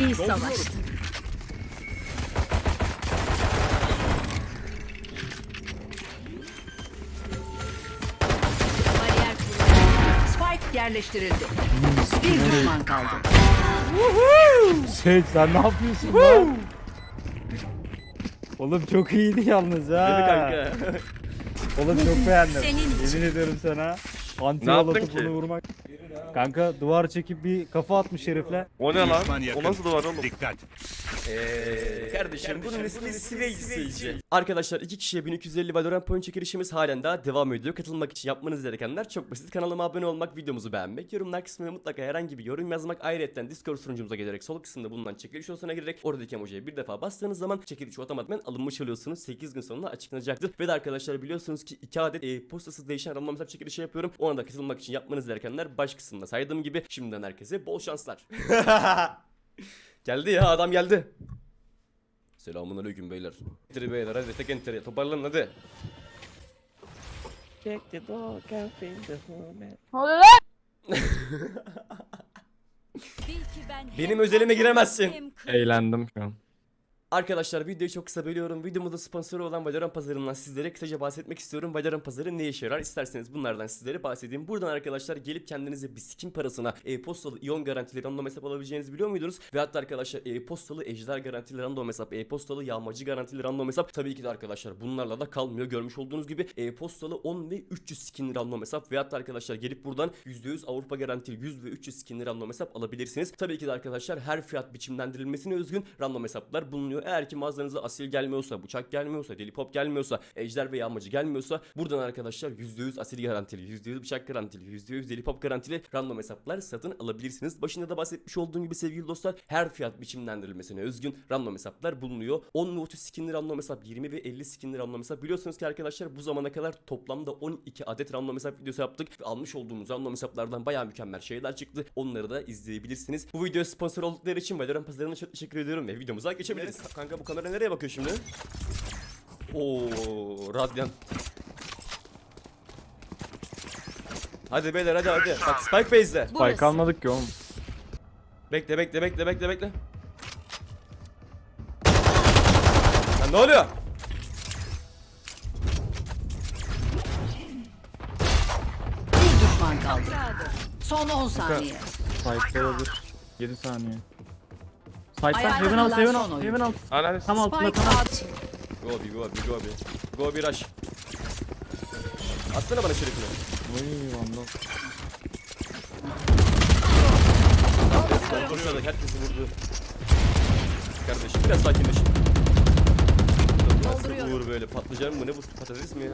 İyi savaştın. Bariyer kuruldu. Spike yerleştirildi. Bir düşman kaldı. Şey sen ne yapıyorsun lan? Oğlum çok iyiydi yalnız ha. Kanka? Oğlum çok beğendim. Senin için. Yemin ediyorum sana. Anti Ne yaptın ki? bunu vurmak. Kanka duvar çekip bir kafa atmış herifle. O ne lan? O nasıl duvar oğlum? Dikkat. Eee kardeşim bunun ismi Sage. Arkadaşlar iki kişiye 1250 Valorant point çekilişimiz halen daha devam ediyor. Katılmak için yapmanız gerekenler çok basit. Kanalıma abone olmak, videomuzu beğenmek, yorumlar kısmına mutlaka herhangi bir yorum yazmak. Ayrıca Discord sunucumuza gelerek sol kısımda bulunan çekiliş olsuna girerek oradaki emojiye bir defa bastığınız zaman çekiliş otomatikman alınmış oluyorsunuz. 8 gün sonunda açıklanacaktır. Ve de arkadaşlar biliyorsunuz ki 2 adet e, postasız değişen random hesap çekilişi yapıyorum. Ona da katılmak için yapmanız gerekenler baş kısımda saydığım gibi. Şimdiden herkese bol şanslar. geldi ya adam geldi. Selamun aleyküm beyler. Entry beyler hadi tek entry toparlanın hadi. Ne oluyor lan? Benim özelime giremezsin. Eğlendim şu an. Arkadaşlar videoyu çok kısa bölüyorum. Videomuzda sponsoru olan Valorant pazarından sizlere kısaca bahsetmek istiyorum. Valorant pazarı ne işe yarar? İsterseniz bunlardan sizlere bahsedeyim. Buradan arkadaşlar gelip kendinize bir skin parasına e-postalı iyon garantili random hesap alabileceğinizi biliyor muydunuz? Ve hatta arkadaşlar e-postalı ejder garantili random hesap, e-postalı yağmacı garantili random hesap. Tabii ki de arkadaşlar bunlarla da kalmıyor. Görmüş olduğunuz gibi e-postalı 10 ve 300 skin random hesap. Ve hatta arkadaşlar gelip buradan %100 Avrupa garantili 100 ve 300 skin random hesap alabilirsiniz. Tabii ki de arkadaşlar her fiyat biçimlendirilmesine özgün random hesaplar bulunuyor. Eğer ki mağazanıza asil gelmiyorsa, bıçak gelmiyorsa, deli pop gelmiyorsa, ejder ve yağmacı gelmiyorsa buradan arkadaşlar %100 asil garantili, %100 bıçak garantili, %100 deli pop garantili random hesaplar satın alabilirsiniz. Başında da bahsetmiş olduğum gibi sevgili dostlar her fiyat biçimlendirilmesine özgün random hesaplar bulunuyor. 10 ve 30 skinli random hesap, 20 ve 50 skinli random hesap. Biliyorsunuz ki arkadaşlar bu zamana kadar toplamda 12 adet random hesap videosu yaptık ve almış olduğumuz random hesaplardan bayağı mükemmel şeyler çıktı. Onları da izleyebilirsiniz. Bu videoya sponsor oldukları için Valorant pazarına çok teşekkür ediyorum ve videomuza geçebiliriz. Kanka bu kamera nereye bakıyor şimdi? Oo, Radiant. Hadi beyler hadi hadi. Bak Spike Base'de. Spike Burası. almadık ki oğlum. Bekle bekle bekle bekle bekle. Lan ne oluyor? Bir düşman kaldı. Son 10 saniye. Spike hazır. 7 saniye. Side'dan Ayakta Heaven al, kalan Heaven son al, oyun. Heaven al. Ananı Tam altında Spike tam out. Go bir go bir go bir. Go bir rush. Atsana bana şerifini. Oy vandal. Dolduruyorlar herkesi vurdu. Kardeşim biraz sakinleşin. Dolduruyorum. Uğur böyle patlıcan mı ne bu patates mi ya?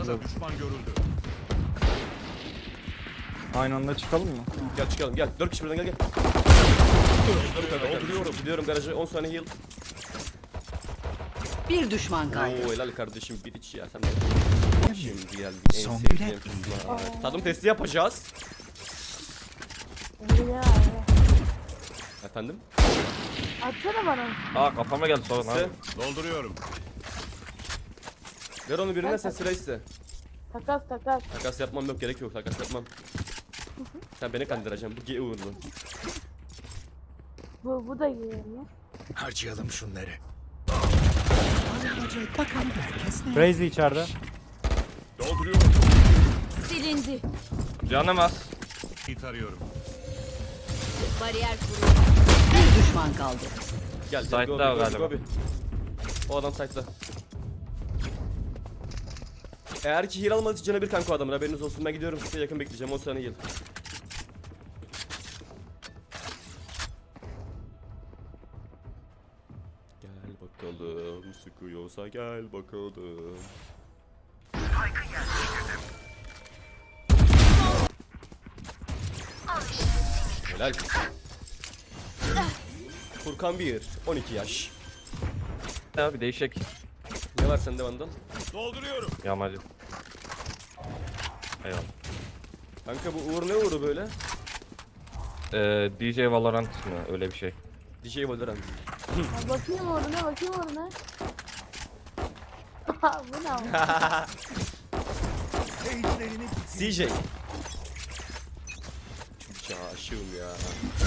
Ortada düşman görüldü. Aynı anda çıkalım mı? Gel çıkalım gel. 4 kişi birden gel gel. Dolduruyorum. Gidiyorum garaja 10 saniye heal. Bir düşman kaldı. Oo helal kardeşim bir iç ya sen de. Şimdi geldi en Son sevdiğim kızlar. Tadım testi yapacağız. Ya, Efendim? Atsana bana. Aa kafama geldi sorun abi. Dolduruyorum. Ver onu birine sen sıra iste. Takas takas. Takas yapmam yok gerek yok takas yapmam. Sen beni kandıracaksın bu ge uğurlu. Bu, bu da ya. Harcayalım şunları. Crazy içeride. Dolduruyorum. Silindi. Canım az. Hit arıyorum. Bariyer kuruldu. Bir düşman kaldı. Gel gel Side'da go bir, go bir, galiba. go bir. O adam site'da. Eğer ki heal almadığı canı bir kanka o adamın haberiniz olsun ben gidiyorum size yakın bekleyeceğim 10 saniye heal. Gel bakalım sıkıyorsa gel bakalım. Helal. Furkan 1, 12 yaş. Abi değişik. Var sende Vandal? Dolduruyorum. Yağmacı. Eyvallah. Kanka bu Uğur ne Uğur'u böyle? Ee, DJ Valorant mı öyle bir şey. DJ Valorant. Ya bakayım oruna bakayım oruna. bu ne ama? CJ. Çok aşığım ya.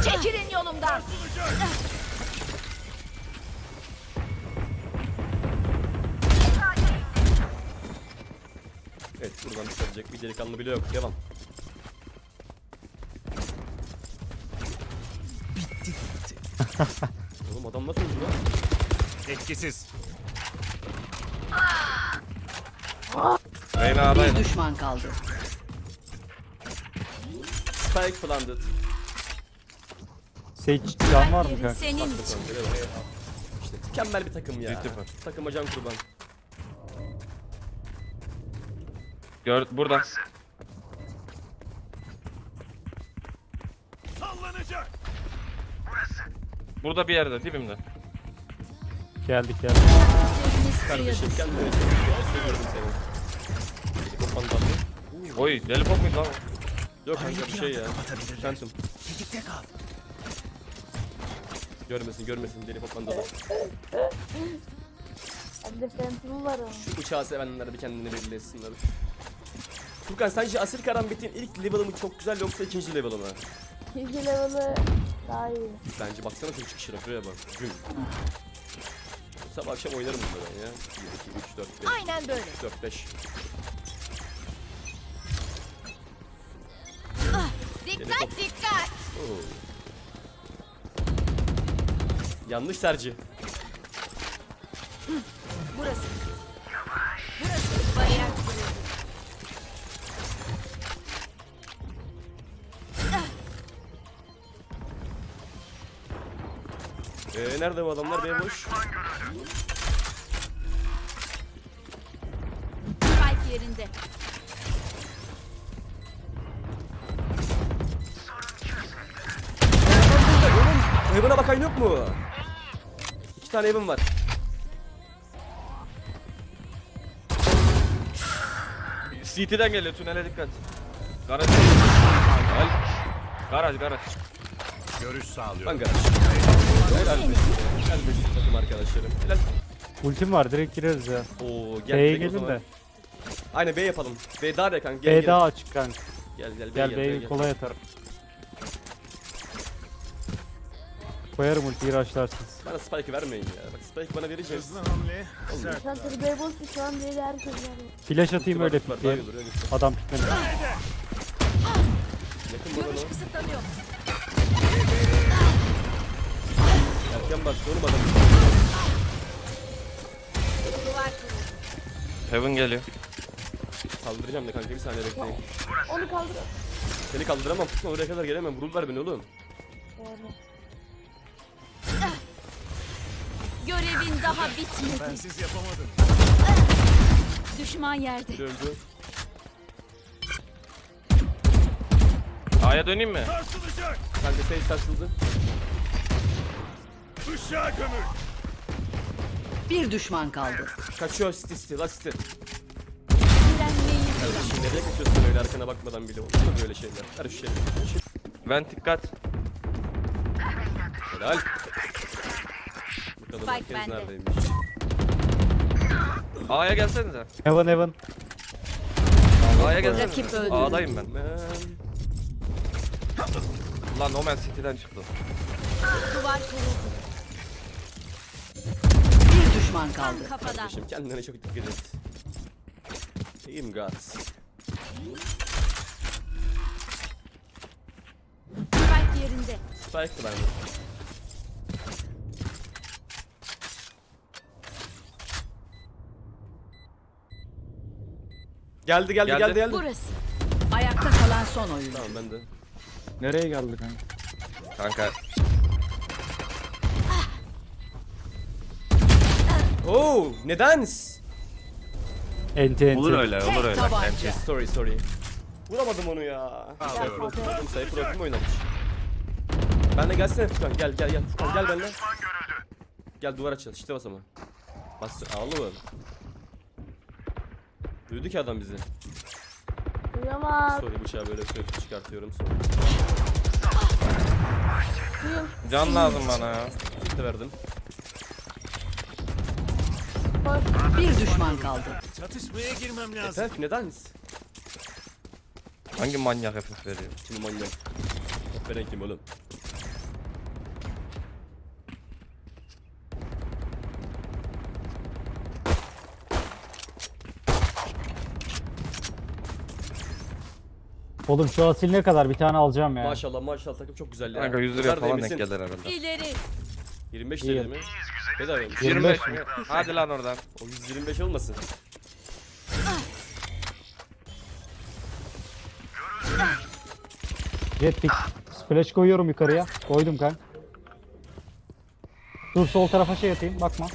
Çekilin yolumdan. Buradan çıkaracak bir delikanlı bile yok. Devam. Bitti gitti. Oğlum adam nasıl öldü lan? Etkisiz. Reyna Bir düşman kaldı. Spike planted. Sage can var mı kanka? Senin İşte mükemmel bir takım ya. Takıma can kurban. Gör burada. Sallanacak. Burada bir yerde dibimde. Geldik geldik. Kardeşim çok iyi. Seviyorum seni. Helikopter bandallı. Oy deli pop muydu lan? Yok kanka bir şey ya. Phantom. Tetikte kal. Görmesin görmesin deli pop bandalı. Bende Phantom'u var onun. Uçağı sevenler bir kendini belli etsinler. Furkan sence Asil Karambit'in ilk level'ı mı çok güzel yoksa ikinci level'ı mı? İkinci level'ı daha iyi. Bence baksana çok çıkışına şuraya bak. Güm. Sabah akşam oynarım bunları ya. 1, 2, 3, 4, 5. Aynen böyle. 4, 5. Dikkat dikkat. Oo. Yanlış tercih. Burası. Ee, nerede bu adamlar? Benim boş. Spike yerinde. Heaven'a bakan yok mu? İki tane Heaven var. CT'den geliyor tünele dikkat. Garaj. Garaj garaj. Görüş sağlıyorum. Ben garaj. Helal be. Helal be siz takım arkadaşlarım. Helal. Ultim var direkt gireriz ya. Oo gel. B'ye direkt o gelin zaman. de. Aynen B yapalım. B dar ya kanka. Gel B gel. daha açık kanka. Gel gel B Gel gel. B'yi kolay atarım. Koyarım ultiyi rushlarsınız. Bana Spike'ı vermeyin ya. Bak Spike bana vereceğiz. Hızlı hamle. Olmuyor. Şu an Turbo'ya boş şu an değil herkes var. Flash atayım öyle Bak, bak, pikleyelim. bak, öyle. Adam pikmedi. Yakın bana lan. kısıtlanıyor. Erken bastı oğlum adam. Heaven geliyor. Kaldıracağım da kanka bir saniye bekleyin. Onu kaldır. Seni kaldıramam. Tutma oraya kadar gelemem. Vururlar beni oğlum. Doğru. Görevin daha bitmedi. Bensiz yapamadım. Düşman yerde. Bir öldü. A'ya döneyim mi? Sarsılacak. Kanka Sage sarsıldı. Işığa gömül. Bir düşman kaldı. Kaçıyor City City. La City. Kardeşim nereye kaçıyorsun öyle arkana bakmadan bile olur mu böyle şeyler? Her şey. Ben dikkat. Helal. Bakalım Spike herkes bende. neredeymiş. A'ya gelsenize. Heaven heaven. A'ya gelsenize. Rakip öldü. A'dayım ben. Lan Omen City'den çıktı. duvar kuruldu. Düşman kaldı. Kafadan. Kardeşim kendine çok dikkat et. Team Gods. Spike yerinde. Spike bende. Geldi geldi Geldi. geldi geldi. Burası. Ayakta kalan son oyun. Tamam ben de. Nereye geldi kanka? Kanka Oo, neden? Enti enti. olur öyle olur öyle. tabanca. Sorry sorry. Vuramadım onu ya. Alıyorum. Sayı program oynamış. Ben de gelsene Furkan gel gel gel. Furkan gel benimle. Gel duvar açalım işte bas ama. Bas ağlı mı? Duydu ki adam bizi. Duyamaz. Sorry bıçağı böyle sürekli çıkartıyorum sonra. Duyum. Can lazım bana ya. Gitti verdim. Bir düşman kaldı. Çatışmaya girmem lazım. Efendim neden? Hangi manyak FF veriyor? Kim manyak? Veren kim oğlum? Oğlum şu asil ne kadar bir tane alacağım ya. Maşallah maşallah takım çok güzel ya. Kanka 100 liraya falan denk gelir herhalde. İleri. 25 İyi. TL mi? Bedavaymış. 25 mi? Hadi lan oradan. O 125 olmasın. Jetpick. Flash koyuyorum yukarıya. Koydum kanka. Dur sol tarafa şey atayım bakma.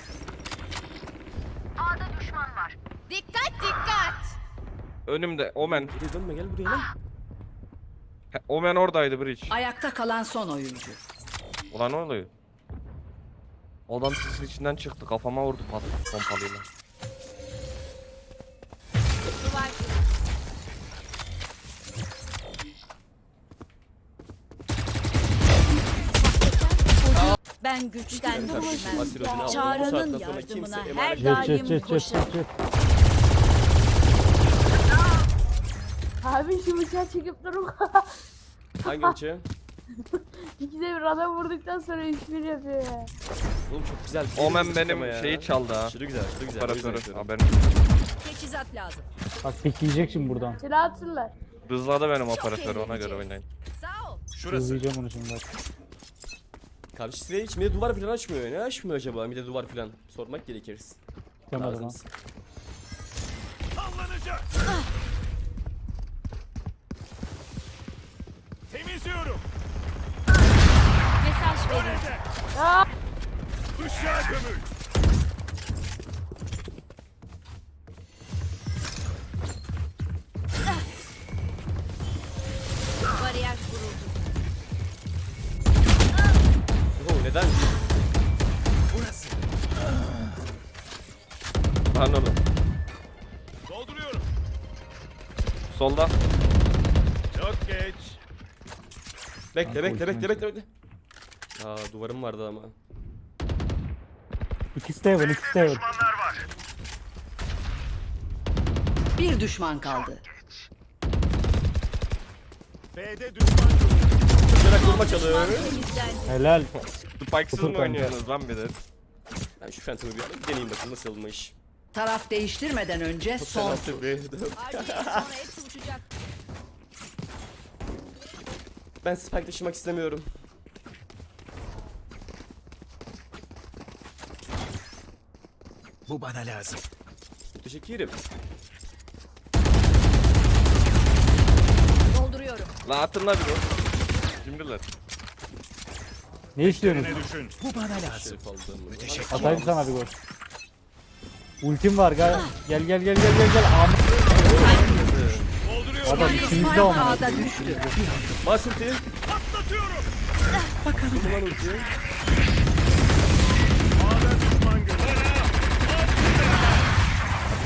Dikkat dikkat. Önümde Omen. Geri dönme gel buraya lan. He, Omen oradaydı Bridge. Ayakta kalan son oyuncu. Ulan ne oluyor? Adam sisin içinden çıktı kafama vurdu pat pompalıyla. Ben güçten. Bu Çağrı'nın yardımına her daim koşarım. Abi şu bıçağı çekip durma. Hangi uçağı? İkide bir adam vurduktan sonra 3-1 yapıyor ya. Oğlum çok güzel. Omen Ama benim ya. şeyi çaldı ha. Aşırı güzel aşırı güzel. O yüzden Operatörü. Haberin. Teçhizat lazım. Bak pikleyecek şimdi buradan. Silah atsınlar. Hızladı benim operatörü ona göre oynayın. Sağ ol. Şurası. Hızlayacağım onu şimdi bak. Kardeş silah hiç mide duvar falan açmıyor. Ne açmıyor acaba mide duvar falan? Sormak gerekir. Lan. Lazımız. Sallanacak. Temizliyorum. Mesaj verin. Işığa gömül. Bariyer kuruldu. Oo neden? Burası. Lan oğlum. Dolduruyorum. Solda. Çok geç. Bekle bekle ultim bekle bekle bekle. Aa duvarım vardı ama. İkisi de Evan ikisi de Evan. Bir düşman kaldı. B'de düşman. Koşarak vurma çalıyor. Helal. Spikes'ız Otur mı kanka. oynuyorsunuz lan bir de? Ben şu Phantom'u bir alayım deneyeyim bakayım nasıl alınmış. Taraf değiştirmeden önce son hepsi uçacak. Ben spike taşımak istemiyorum. Bu bana lazım. Teşekkür Dolduruyorum. Lan atın lan bir o. Şimdiler. Ne istiyorsunuz? Düşün? Bu bana lazım. Teşekkür Atayım sana bir gol. Ultim var gel. Gel gel gel gel gel gel. Am Dolduruyorum. Adam içimizde ama. A'da düştü. Bas ulti. Patlatıyorum. Bakalım. Ulan ulti. A'da düşman görüldü.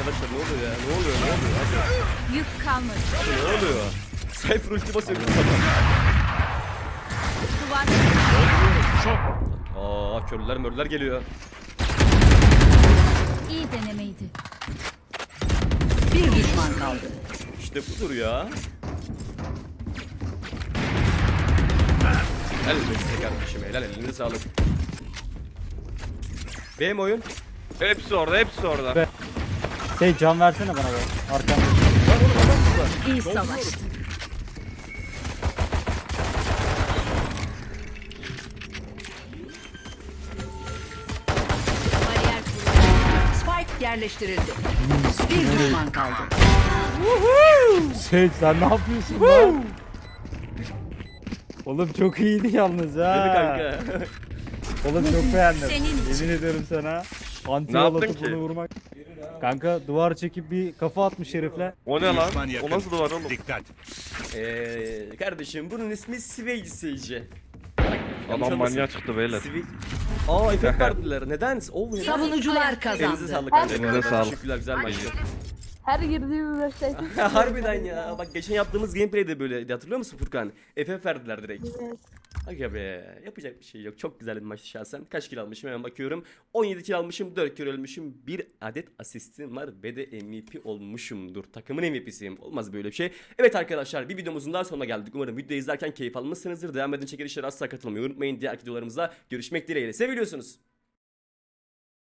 Arkadaşlar ne oluyor ya? Ne oluyor? Ne oluyor? Hadi. Yük kalmadı. Ne oluyor? Cypher ulti basıyor bir sabah. Duvar. Aa körler mörler geliyor. İyi denemeydi. Bir düşman kaldı. İşte budur ya. Helal size kardeşim. Helal elinize sağlık. Benim oyun. Hepsi orada hepsi orada. Be- Şey can versene bana be. Arkamda. İyi savaştı. Bariyer kuruldu. Spike yerleştirildi. Bir düşman kaldı. Şey sen ne yapıyorsun lan? Oğlum çok iyiydi yalnız ha. Kanka? Oğlum çok beğendim. Senin. Yemin ediyorum sana. Anti Ne yaptın ki? bunu vurmak. Kanka duvar çekip bir kafa atmış herifle. O ne lan? Düşman yakın. O nasıl duvar oğlum? Dikkat. Eee kardeşim bunun ismi Sway Sage. Adam manyağa çıktı beyler. Sway... Aa efekt verdiler. Neden? Oo, neden? Savunucular Elinize kazandı. sağlık kardeşim. Elinize sağlık. Teşekkürler güzel maçtı. Her girdiğimiz maçta. Harbiden ya. Bak geçen yaptığımız gameplay'de böyleydi hatırlıyor musun Furkan? FF verdiler direkt. Evet. Aga be yapacak bir şey yok. Çok güzel bir maçtı şahsen. Kaç kill almışım hemen bakıyorum. 17 kill almışım, 4 kere ölmüşüm. 1 adet asistim var ve de MVP olmuşumdur. Takımın MVP'siyim. Olmaz böyle bir şey. Evet arkadaşlar bir videomuzun daha sonuna geldik. Umarım videoyu izlerken keyif almışsınızdır. Devam edin çekilişlere asla katılmayı unutmayın. Diğer videolarımızda görüşmek dileğiyle. Seviliyorsunuz.